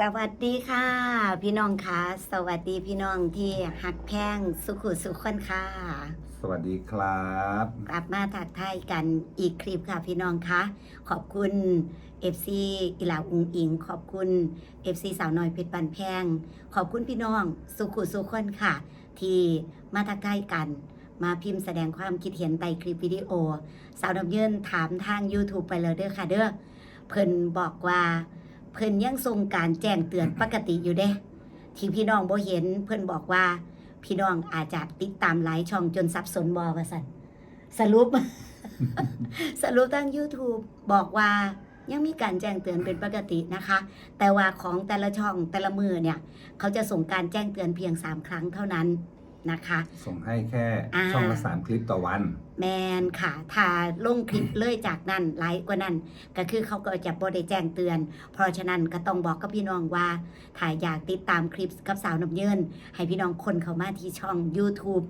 สวัสดีค่ะ พี่น้องคะสวัสดีพี่น้องที่หักแพงสุขุสุขคนค่ะ สวัสดีครับ กลับมาถักทายกันอีกคลิปค่ะพี่น้องคะขอบคุณ FC อิลาอุงอิง ขอบคุณ FC สาวน้อยเพชรบันแพง ขอบคุณพี่น้องสุขุสุขคนค่ะ ที่มาทักทายกัน มาพิมพ์แสดงความคิดเห็นใต้คลิปวิดีโอ สาวน้ำเยินถามทาง YouTube ไปเลยเด้อค่ะเด้อเพิ่นบอกว่า เพิ่นยังทรงการแจ้งเตือนปกติอยู่เด้ ที่พี่น้องบ่เห็นเพิ่นบอกว่า พี่น้องอาจจะติดตามหลายช่องจนสับสนบอว่าสันสรุป สรุปทาง YouTube บอกว่ายังมีการแจ้งเตือนเป็นปกตินะคะ แต่ว่าของแต่ละช่องแต่ละมือเนี่ย เขาจะส่งการแจ้งเตือนเพียง 3 ครั้งเท่านั้น นะคะ ส่งให้แค่อ่า ช่องละสามคลิปต่อวัน แมนค่ะถ้าลงคลิปเลยจากนั้นไลค์กว่านั้น ก็คือเขาก็จะบ่ได้แจ้งเตือน เพราะฉะนั้นก็ต้องบอกกับพี่น้องว่าถ้าอยากติดตามคลิปกับสาวน้ำเยินให้พี่น้องคนเขามาที่ช่อง YouTube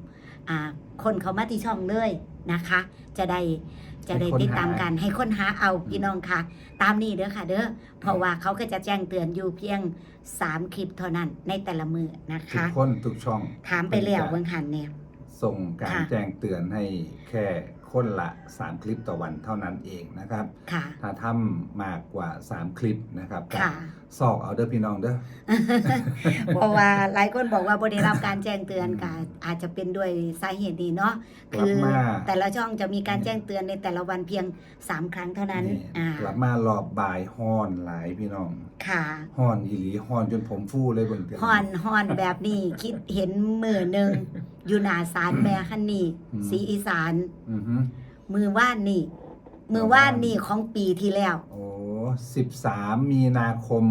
อ่าคนเขามาที่ช่องเลยนะคะ จะได้จะได้ให้ค้นติดตามหากันให้ค้นหาเอาพี่น้องค่ะ ตามนี้เด้อค่ะ เด้อเพราะว่าเขาก็จะแจ้งเตือนอยู่เพียง3คลิปเท่านั้นในแต่ละมือนะทุกคะ คนทุกช่องถามไปแล้วเบื้องหันเนี่ย ส่งการค่ะ แจ้งเตือนให้แค่คนละ 3 คลิปต่อวันเท่านั้นเองนะครับ ค่ะ ถ้าทำมากกว่า 3 คลิปนะครับก็ค่ะ ซอกเอาเด้อพี่น้องเด้อ เพราะว่าหลายคนบอกว่าบ่ได้รับการแจ้งเตือนก็อาจจะเป็นด้วยสาเหตุนี้เนาะกลัคืบอมา แต่ละช่องจะมีการแจ้งเตือนในแต่ละวันเพียง 3 ครั้งเท่านั้นนี่อ่ากลับมารอบบ่ายฮ้อนหลายพี่น้องค่ะฮ้อนอีหลีฮ้อนจนผมฟูเลยเบิ่งเตือนฮ้อนฮ้อนแบบนี้ คิดเห็นมือหนึ่งอยู่หน้าศาลแม่ฮันนี่สีอีสาน อือฮึมือว่านนี่ มือว่านนี่ของปีที่แล้ว โอ้ 13 มีนาคม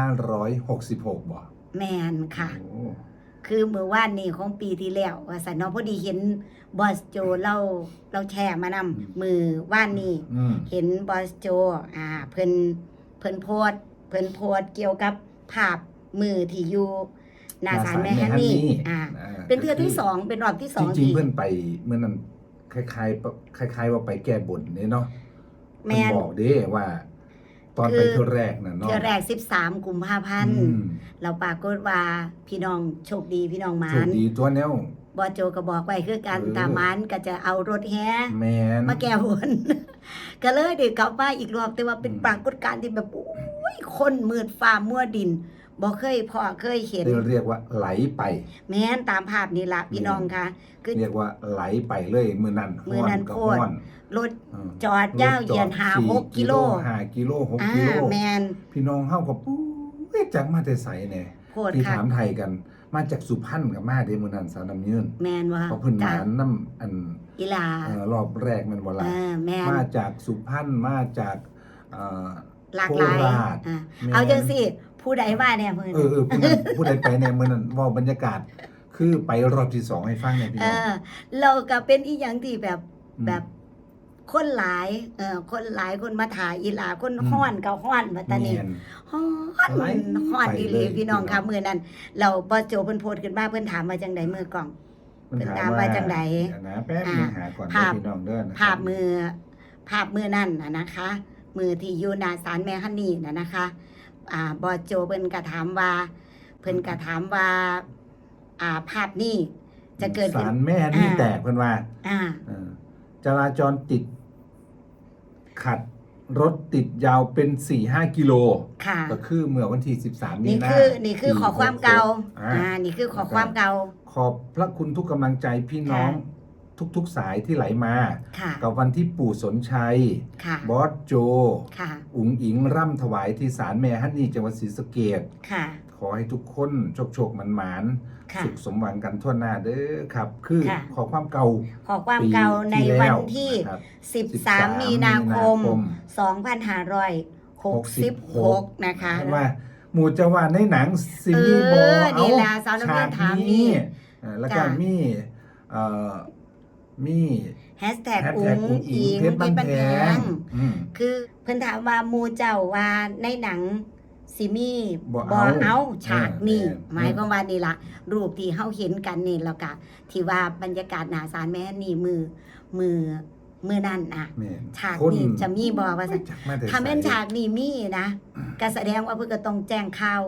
2566บ่แมนค่ะ โอ้คือมือว่านนี่ของปีที่แล้วว่าสันเนาะพอดีเห็นบอสโจเราเราแชร์มานำมือว่านนี่ อืมเห็นบอสโจ อ่า เพิ่นเพิ่นโพสต์เพิ่นโพสต์เกี่ยวกับภาพมือที่อยู่หน้าศาลแม่ฮันนี่อ่า เป็นเทือที่สองเป็นรอบที่สจองริงที่ๆเพื่อนไปเมื่อนั้นคล้ายๆปะคล้าย ๆ ว่าไปแก้บนเนี่ยเนาะ แม่นเพิ่นบอกเด้ว่า ตอนไปคือเที่ยวแรกน่ะเนาะเทือแรก13กุมภาพันธ์อืมเราปรากฏว่าพี่น้องโชคดีพี่น้องหมาโชคนดีตัวแนวบอสโจก็บอกไว้คือการเออตามมันก็จะเอารถแฮแมนมาแก้บนก็เลยเด็กกลับมาอีกรอบแต่ว่าเป็นอืมปรากฏการณ์ที่แบบโอ้ยคนมืดฟ้ามัวดิน บ่เคยพอเคยเห็น เรียกว่าไหลไป แม้นตามภาพนี้ละพี่น้องค่ะ คือเรียกว่าไหลไปเลยมือนั้นมื้อนั้นกับโพดฮ้อนรถเออจอดยาวเหยียนหาสี่หกกิโลห้ากิโลหกอ่ากิโลแมนพี่น้องเฮากับปุ้ยจักมาแต่ไสเนี่ยโพดที่ค่ะถามไทยกัน มาจากสุพรรณกับมาเด้มื้อนั้นสาวน้ำยืนแมนว่าเพราะเพิ่นจามากน้ำอันอีลาเอ่อรอบแรกแมันบ่ล่ะเออแมนมาจากสุพรรณมาจากเอ่อหลากหลายโคราชอ่าแม่นเอาจังสิ ผู้ใดว่าเนี่ยเพิ่นเออเออผู้นั้นผู้ใดไปในเมื่อนั้นเว่าบรรยากาศ คือไปรอบที่สองให้ฟังเนี่ยพี่เอน้องอ เราก็เป็นอีหยังที่แบบมแบบ คนหลาย เออคนหลายคนมาถ่ายอีหลาคนอืมฮ้อนก็ฮ้อนมาตานี้แม่นฮ้อนไหลฮ้อนไปอีหเลลียพี่น้องพี่น้องค่ะมื้อนั้นเราบ่โจเพิ่นโพสต์ขึ้นมาเพิ่นถามมาจังไดมือกล่อง มันเพิ่นถามว่าจังใดเยวนะแป๊บนึงหาก่อนภาพเด้อพี่น้องเด้อนะภาพมือภาพมือนั่นน่ะนะคะ มือที่อยู่หน้าศาลแม่ฮันนี่น่ะนะคะ อ่าบอโจเพิ่นก็ถามว่า เพิ่นก็ถามว่า อ่าภาพนี้จะเกิดขึ้นสารแม่นี่อ่า แตกเพิ่นว่าอ่า เออจราจรติด ขัดรถติดยาวเป็น4ี่ห้ากิโล ค่ะ ก็คือเมื่อวันที่13มีนี่นาคือนี่คือขอความเก่า อ่า อ่า นี่คือขอความเก่า ขอบพระคุณทุกกำลังใจพี่น้องค่ะ ทุก ๆ สายที่ไหลมา ค่ะ กับวันที่ปู่สนชัย ค่ะ บอสโจ ค่ะ อุ๋งอิงร่ำถวายที่ศาลแม่ฮันนี่จังหวัดศรีสะเกดค่ะ ขอให้ทุกคนโชคโชคมันหมานค่ะ สุขสมหวังกันทั่วหน้าเด้อครับ คือค่ะ ขอความเก่าขอความเก่าในวันที่ครับ13มีนาคม มีนาคม2566 นะคะเห็นว่าหมู่จะว่าในหนังซีรีส์บอเออเอานี่ล่ะสาวน้ำเงินถามนี่เออแล้วก็จ้ะมีเอ่อ มีแฮชแท็กแฮชอุ้แท็กงอุ้งอิอิงงเพชรบ้านเพชรบ้านแพแพงงอืมคือเพิ่นถามว่าหมูเจ้าว่าในหนังซิมีบ่บ่เอาเอาฉากนี้เออหมายความว่านี่ล่ะรูปที่เฮาเห็นกันนี่แล้วก็ที่ว่าบรรยากาศหน้าศาลแม่นี่มือมือมือนั่นน่ะแม่นฉากคนนี้จะมีบ่ว่าซั่นจักมาแต่ถ้าแม่นไสฉากนี้มีนะก็แสดงว่าเพิ่นก็ต้องแจ้งข่าว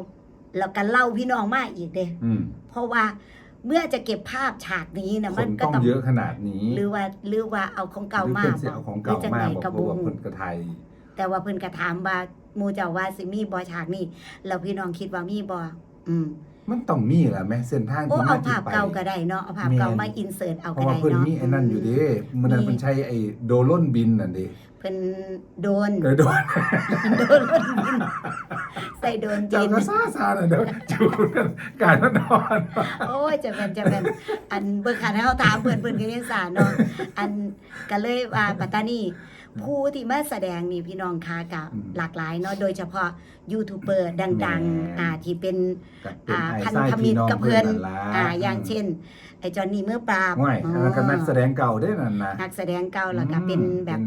แล้วก็เล่าพี่น้องมาอีกเด้อืมเพราะว่า เมื่อจะเก็บภาพฉากนี้นะคมันนก็ต้องต้องเยอะขนาดนี้หรือว่าหรือว่าเอาของเก่ามาหรือเพิ่นสิเอาของเก่าหรืจังมาใดบอกก็ว่าบ่เพิ่ฮู้นก็ไทยแต่ว่าเพิ่นก็ถามว่าหมู่เจ้าว่าสิมีบ่ฉากนี้แล้วพี่น้องคิดว่ามีบ่อืมมันต้องมีแหละแม่เส้นทางโอ้ที่มาเอาที่ภาพไป เก่าก็ได้เนาะเอาภาพเก่ามาอินเสิร์ตเอาเพก็ราะว่าได้เพิ่นเนาะมีไอ้นั่นอยู่เด้มันนั้นมีเพิ่นใช้ไอ้โดโลนบินนั่นเด้ เพิ่นโดน เออโดนโดนรถบินใส่โดนเจ้าบินก็ซ่าซาน่ะเด้อจูกันการนอนโอ้ยจะเป็นจะเป็นอันเบิ่งคันให้เฮาถามเพิ่นเพิ่นก็ยังสาเนาะอันก็เลยว่าปัตตานีผู้ที่มาแสดงนี่พี่น้องคะกับหลากหลายเนาะโดยเฉพาะยูทูบเบอร์ดังๆอ่าที่เป็นก็เป็นอ่าไอ้พันไส้ธมิพี่ตรน้องกับเพิ่เพื่อนนนั่นล่ะอ่าอย่างเช่นไอ้จอห์นนี่เมื่อปราบง่ายอันนั้นก็นักแสดงเก่าเด้นั่นน่ะนักแสดงเก่าแล้วก็เป็นแบบ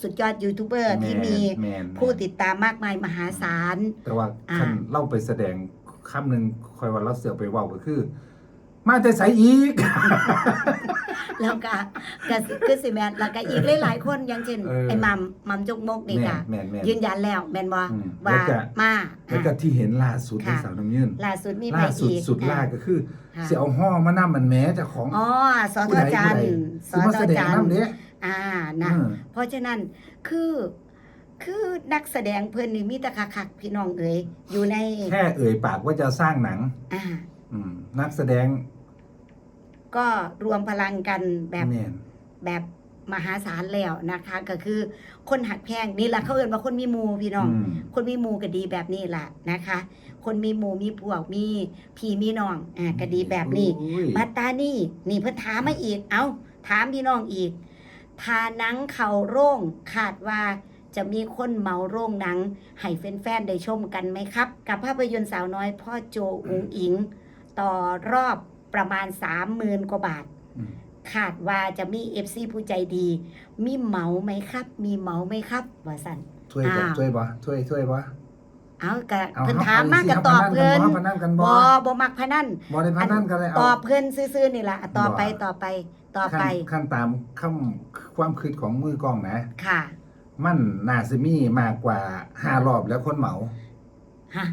สุดยอดยูทูบเบอร์ที่มีแม่นผู้ติดตามมากมายมหาศาล แต่ว่าอ่า คันเล่าไปแสดงคำหนึงคอยว่าเราเสือไปเว้าก็คือ มาแต่ไสอีก แล้วก็ก็สิคือสิแม่นแล้วก็อีกหลายๆคนอย่างเช่นเออ ไอ้มัมมัมจกมกนี่แม่ก็นแม่นแม่น ยืนยันแล้วแม่นบ่อืมว่าแล้วก็ มาแล้วก็อะ ที่เห็นล่าสุดในค่ะ สาวน้ำยืนล่าสุดมีไปล่าสุดอีกสุดล่าอะก็คือ ค่ะสิเอาห่อมานำมันแม้เจ้าของ อ๋อสทผู้ใดจันทผู้ร์ใดสสิมาทแสดงจันทนำร์เด้ อ่านะเออเพราะฉะนั้นคือคือนักแสดงเพิ่นนี่มีแต่คักๆพี่น้องเอ๋ยอยู่ในแค่เอ่ยปากว่าจะสร้างหนัง อ่าอืมนักแสดงก็รวมพลังกันแบบแม่นแบบมหาศาลแล้วนะคะ ก็คือคนหักแพงนี่แหละเขาเอ่นว่าคนมีหมูพี่น้อง อืม คนมีหมูก็ดีแบบนี้แหละนะคะ คนมีหมูมีพวกมีพี่มีน้องอ่าก็ดีแบบนี้อุ้ย บัตตานี่นี่เพิ่นถามมาอีก เอาถามพี่น้องอีก ทาหนังเข่าโร่งคาดว่าจะมีคนเมาโร่งหนัง ให้แฟนๆได้ชมกันไหมครับ กับภาพยนตร์สาวน้อยพ่อโจอุงอิง ต่อรอบประมาณ30,000กว่าบาทอืมคาดว่าจะมี FC ผู้ใจดี มีเหมาไหมครับ มีเหมาไหมครับว่าสั่นช่วยบ่อ้าวช่วยบ่ช่วยช่วยบ่เอากะเอาเพิ่นเอถามมากสิก็ตอบพเพิ่นพนันกันบ่บ่พนันกันบ่มักพนันบ่บ่ได้พนันกันเลยตเอาอบเพิ่นซื่อๆนี่ล่ะต่อไปบ่ต่อไป ต่อไป ขั้นขั้นตามคำความคิดของมือกล้องนะ ค่ะ มันน่าสิมีมากกว่าห้ารอบแล้วคนเหมา ฮะ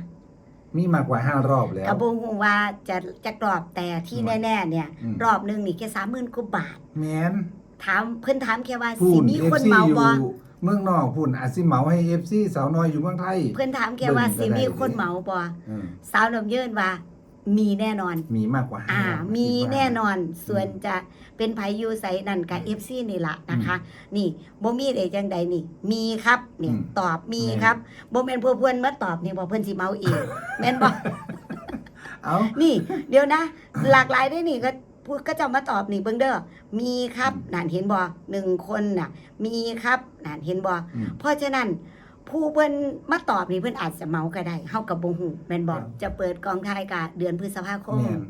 มีมากกว่าห้ารอบแล้ว กระบงว่าจะจะกรอบแต่ที่อืมแน่ๆเนี่ย อืม รอบหนึงนี่แค่30,000กว่าบาท แมนถามเพิ่นถามแค่ว่าพูสินมีเอคนซีเมาอยู่บ่เมืองนอกพูนอาจสิเหมาให้เอฟซีสาวน้อยอยู่เมืองไทย เพิ่นถามแค่ว่าเบิ่งก็สิมีได้คนเมาบ่อืมสาวน้ำเยินว่า มีแน่นอน มีมากกว่าอ่าห้ารอบมีคิดว่าแน่นอน ส่วนจะเป็นไผอยูไสนั่นกับ FC นี่ล่ะนะคะ นี่บ่มีได้จังใดนี่ มีครับนี่อืมตอบมีแม่นครับบ่แม่นพวกเพิ่นมาตอบนี่บ่เพิ่นสิเมาเองแม่นบ่เอานี่ เดี๋ยวนะ หลากหลายได้นี่ก็พูดก็จะมาตอบนี่เบิ่งเด้อมีครับนั่นเห็นบ่หนึ่งคนน่ะ มีครับนั่นเห็นบ่อืมเพราะฉะนั้น ผู้เพิ่นมาตอบนี่เพิ่นอาจจะเมาก็ได้เฮากับบ่ฮู้แม่นบ่ครับ จะเปิดกองถ่ายกะเดือนพฤษภาคม แม่น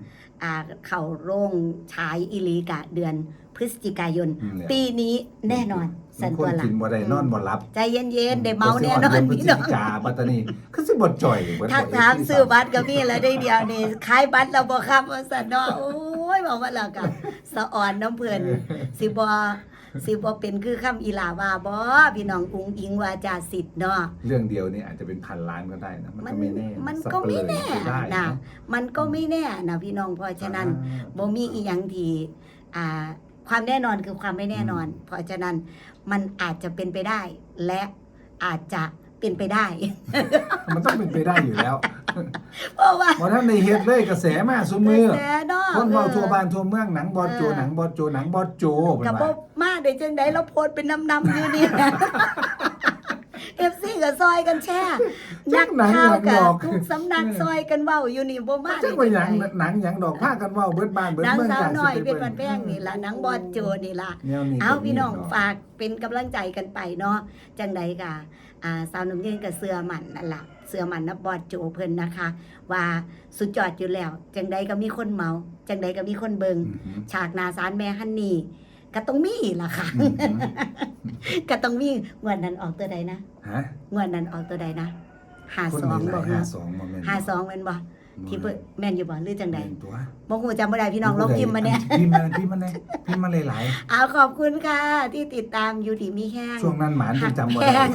อ่าเข้าโรงฉายอีหลีกะเดือนพฤศจิกายน อืมแหละปีนี้แน่นอนสันบางคตัวนหลักินบ่ได้นอนบ่หลับใจเย็นๆได้เมาแน่นอนพฤศพี่จิน้องกาปัตตานีคือสิบ่จ่อยเบิดทักบ่ถาม FC ซื้อบัตรก็มีแล้วได้เดียวนี่ขายบัตรแล้วบ่ครับว่าซั่นเนาะโอ้ยบอกว่าแล้วก็สะอ่อนน้ำเพิ่นสิบ่ สิบ่เป็นคือคำอีหลาว่าบ่พี่น้องอุงอิงวาจาสิทธิ์เนาะเรื่องเดียวนี่อาจจะเป็นพันล้านก็ได้นะมันก็ไม่แน่มันสัก็ไม่เปลืแน่อยก็ได้นะเนาะมันก็ไม่แน่นะพี่น้องเพราะฉะนั้นอ่าบ่มีอีหยังที่อ่าความแน่นอนคือความไม่แน่นอน เพราะฉะนั้นมันอาจจะเป็นไปได้ และอาจจะเป็นไปได้ มันต้องเป็นไปได้อยู่แล้วเพราะว่าบ่ท่านในเฮ็ดเลยกระแสมาซุมือแสเนาะคนเว้าเออทั่วบ้านทั่วเมืองหนังบอดโจเออหนังบอดโจหนังบอดโจเพิ่นกับว่าบมา ได้จังไดแล้วโพสต์เป็นน้ำๆอยู่นี่เอฟซีกับซอยกันแช่จันักกหนังข่าวหลังกัดบอกทุกสำนักซอยกันเว้าอยู่นี่บ่มาจักว่าหยังหนังหยังดอกพากันเว้าเบิดบ้านเบิดนางเมืองสาวจ้ะน้อยสิเป็นบิ่วันแป้งนี่ล่ะหนังบอดโจนี่ล่ะแนวนี้เอาก็มีพี่น้องเาะฝากเป็นกำลังใจกันไปเนาะจังใดกะอ่าสาวน้ำเย็นกับเสือหมันนั่นล่ะเสือหมันนะบอดโจเพิ่นนะคะ ว่าสุดยอดอยู่แล้ว จังใดก็มีคนเมา จังใดก็มีคนเบิงอือหือฉากหนาสารแม่ฮันนี่ ก็ต้องมีล่ะค่ะ อือหือก็ต้องมีงวดนั้นออกตัวใดนะฮะงวดนั้นออกตัวใดนะห้าคนสองมีหบลาอยกห้านะสองบ่แม่นห้าสองเป็นบ่ที่เปิดแม่นอยู่บ่หรือจังใดแม่นตัวบ่ฮู้จำบ่ได้พี่น้องลองพิมพ์มาเนี่ยพิมพ์มาพิมพ์มาเลยพิมพ์มาหลายเอาขอบคุณค่ะ ที่ติดตามอยู่ดีมีแห้ง ๆช่วงนั้นหมานจนจำบ่แพได้ง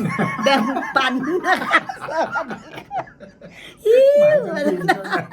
แบ่งปันนะคะ หมานจนลืมช่วงนั้น